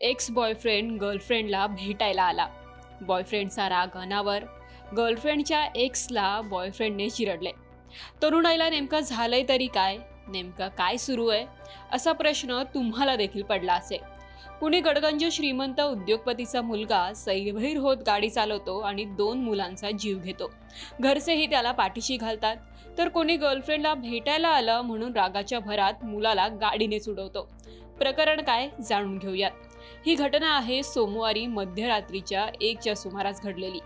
Ex boyfriend गर्लफ्रेंडला भेटायला आला. बॉयफ्रेंडचा राग अनावर गर्लफ्रेंडच्या एक्सला बॉयफ्रेंडने चिरडले. तरुणाईला नेमकं झालंय तरी काय? नेमकं काय सुरू आहे? असा प्रश्न तुम्हाला देखील पडला असेल. कुणी गडगंज श्रीमंत उद्योगपतीचा मुलगा सैरभैर होत गाडी चालवतो आणि दोन मुलांचा जीव घेतो. घरचेही त्याला पाठीशी घालतात. तर कोणी गर्लफ्रेंडला भेटायला आलं म्हणून रागाच्या भरात मुलाला गाडीनेच उडवतो प्रकरण काय जाणून घेऊयात. ही घटना आहे सोमवारी मध्यरात्रीच्या एकच्या सुमारास घडलेली.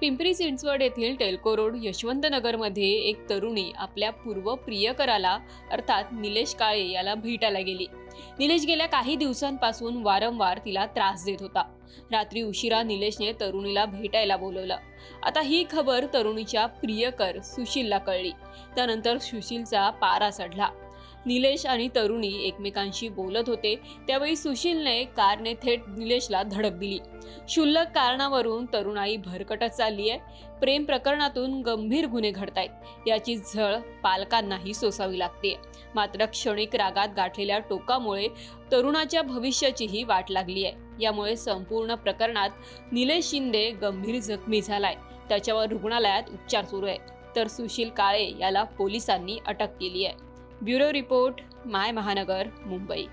पिंपरी चिंचवड येथील टेल्को रोड यशवंतनगरमध्ये एक तरुणी आपल्या पूर्व प्रियकराला अर्थात निलेश काळे याला भेटायला गेली. निलेश गेल्या काही दिवसांपासून वारंवार तिला त्रास देत होता. रात्री उशिरा निलेशने तरुणीला भेटायला बोलवलं. आता ही खबर तरुणीच्या प्रियकर सुशीलला कळली. त्यानंतर सुशीलचा पारा चढला. निलेश आणि तरुणी एकमेकांशी बोलत होते. त्यावेळी सुशीलने कारने थेट निलेशला धडक दिली. क्षुल्लक कारणावरून तरुणाई भरकटत चालली आहे. प्रेम प्रकरणातून गंभीर गुन्हे घडतायत. याची झळ पालकांनाही सोसावी लागते. मात्र क्षणिक रागात गाठलेल्या टोकामुळे तरुणाच्या भविष्याचीही वाट लागली आहे. यामुळे संपूर्ण प्रकरणात निलेश शिंदे गंभीर जखमी झालाय. त्याच्यावर रुग्णालयात उपचार सुरू आहे तर सुशील काळे याला पोलिसांनी अटक केली आहे. ब्युरो रिपोर्ट माय महानगर मुंबई.